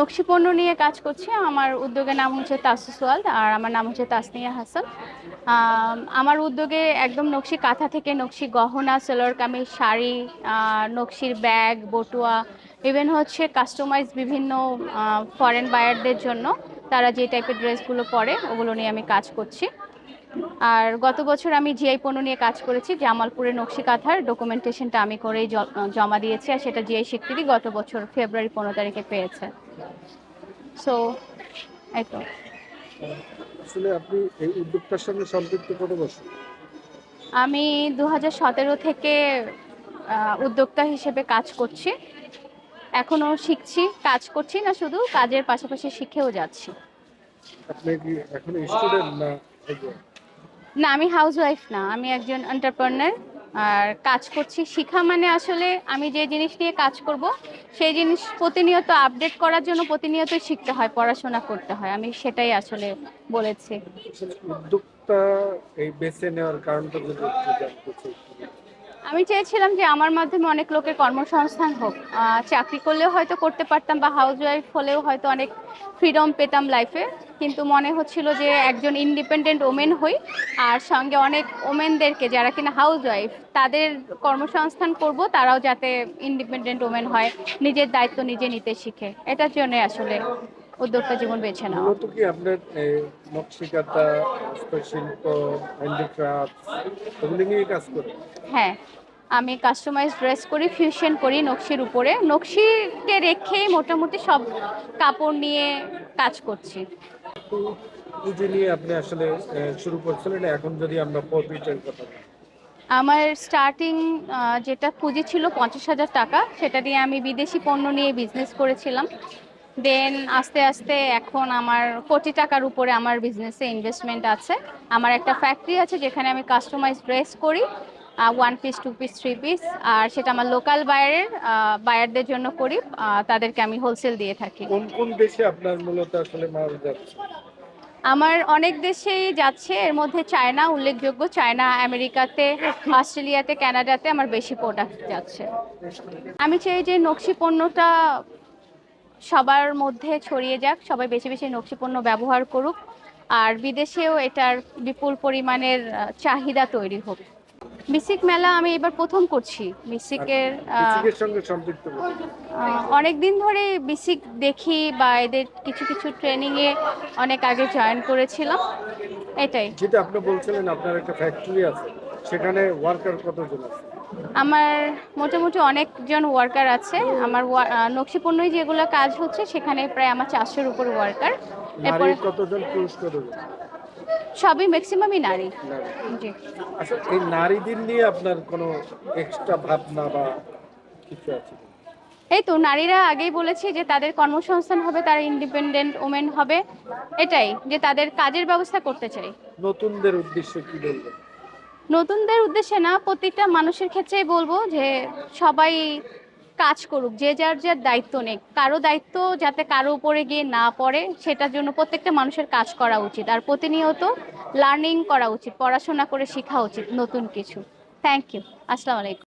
নকশি পণ্য নিয়ে কাজ করছি। আমার উদ্যোগের নাম হচ্ছে তাসুস ওয়ার্ল্ড আর আমার নাম হচ্ছে তাসনিয়া হাসান। আমার উদ্যোগে একদম নকশি কাঁথা থেকে নকশি গহনা সেলোর কামিজ, শাড়ি নকশির ব্যাগ, বটুয়া ইভেন হচ্ছে কাস্টমাইজ বিভিন্ন ফরেন বায়ারদের জন্য তারা যে টাইপের ড্রেসগুলো পরে ওগুলো নিয়ে আমি কাজ করছি। আর গত বছর আমি জিআই পণ্য নিয়ে কাজ করেছি জামালপুরের নকশি কাঁথার ডকুমেন্টেশনটা আমি করেই জমা দিয়েছি আর সেটা জিআই স্বীকৃতি গত বছর ফেব্রুয়ারি পনেরো তারিখে পেয়েছে। সো এই তো আসলে আপনি এই সঙ্গে সম্পৃক্ত কত বছর? আমি দু সতেরো থেকে উদ্যোক্তা হিসেবে কাজ করছি। এখনও শিখছি কাজ করছি না শুধু কাজের পাশাপাশি শিখেও যাচ্ছি। আপনি কি এখন স্টুডেন্ট না? না আমি হাউসওয়াইফ না আমি একজন এন্টারপ্রেনার আর কাজ করছি। শিখা মানে আসলে আমি যে জিনিস নিয়ে কাজ করব সেই জিনিস প্রতিনিয়ত আপডেট করার জন্য প্রতিনিয়ত শিখতে হয় পড়াশোনা করতে হয় আমি সেটাই আসলে বলেছি। এই বেছে নেওয়ার কারণটা আমি চেয়েছিলাম যে আমার মাধ্যমে অনেক লোকের কর্মসংস্থান হোক চাকরি করলেও হয়তো করতে পারতাম বা হাউস ওয়াইফ হলেও হয়তো অনেক ফ্রিডম পেতাম লাইফে কিন্তু মনে হচ্ছিল যে একজন ইন্ডিপেন্ডেন্ট ওমেন হই আর সঙ্গে অনেক ওমেনদেরকে যারা কিনা হাউস ওয়াইফ তাদের কর্মসংস্থান করব তারাও যাতে ইন্ডিপেন্ডেন্ট ওমেন হয় নিজের দায়িত্ব নিজে নিতে শিখে। এটার জন্য আসলে উদ্যোক্তা জীবন বেছে নেওয়া। মূলত কি আপনার নকশিকাতা হস্তশিল্প হ্যান্ডিক্রাফট এগুলি নিয়ে কাজ করে হ্যাঁ। আমি কাস্টমাইজ ড্রেস করি ফিউশন করি নকশির উপরে। নকশিকে রেখেই মোটামুটি সব কাপড় নিয়ে কাজ করছি। নিয়ে আপনি আসলে শুরু করছিলেন এখন যদি আমরা প্রফিটের কথা আমার স্টার্টিং যেটা পুঁজি ছিল পঞ্চাশ হাজার টাকা সেটা দিয়ে আমি বিদেশি পণ্য নিয়ে বিজনেস করেছিলাম। দেন আস্তে আস্তে এখন আমার কোটি টাকার উপরে আমার বিজনেসে ইনভেস্টমেন্ট আছে। আমার একটা ফ্যাক্টরি আছে যেখানে আমি কাস্টমাইজ ড্রেস করি। One piece two piece three piece আর সেটা আমার লোকাল বায়ারের বায়ারদের জন্য করি তাদেরকে আমি হোলসেল দিয়ে থাকি। কোন কোন দেশে আপনার মূলত আসলে মাল যাচ্ছে? আমার অনেক দেশেই যাচ্ছে এর মধ্যে চায়না উল্লেখযোগ্য চায়না আমেরিকাতে অস্ট্রেলিয়াতে কানাডাতে আমার বেশি প্রোডাক্ট যাচ্ছে। আমি চাই যে নকশি পণ্যটা সবার মধ্যে ছড়িয়ে যাক সবাই বেশি বেশি নকশি পণ্য ব্যবহার করুক আর বিদেশেও এটার বিপুল পরিমাণের চাহিদা তৈরি হোক। মিসিক মেলা আমি এবার প্রথম করছি। মিসিকের। অনেক দিন ধরে বেসিক দেখি বা এদের কিছু কিছু ট্রেনিংয়ে অনেক আগে জয়েন করেছিলাম। এটাই। যেটা আপনি বলছিলেন আপনার একটা ফ্যাক্টরি আছে সেখানে ওয়ার্কার কতজন আছে? আমার মোটামুটি অনেকজন ওয়ার্কার আছে। আমার আহ, নকশিপণ্যই যেগুলো কাজ হচ্ছে সেখানে প্রায় আমার চারশোর উপর ওয়ার্কার এরপরে কতজন পুরুষ কতজন? সবই ম্যাক্সিমামই নারী। জি। আচ্ছা এই নারীদের নিয়ে আপনার কোনো এক্সট্রা ভাবনা বা কিছু আছে? এই তো নারীরা আগেই বলেছে যে তাদের কর্মসংস্থান হবে তারা ইন্ডিপেন্ডেন্ট ওমেন হবে। এটাই যে তাদের কাজের ব্যবস্থা করতে চাই। নতুনদের উদ্দেশ্যে কি বলবেন? নতুনদের উদ্দেশ্যে না প্রত্যেকটা মানুষের ক্ষেত্রেই বলব যে সবাই কাজ করুক, যে যার যার দায়িত্ব নেই কারও দায়িত্ব যাতে কারও উপরে গিয়ে না পড়ে, সেটার জন্য প্রত্যেকটা মানুষের কাজ করা উচিত। আর প্রতিনিয়ত লার্নিং করা উচিত, পড়াশোনা করে শেখা উচিত, নতুন কিছু। থ্যাংক ইউ আসসালামু আলাইকুম।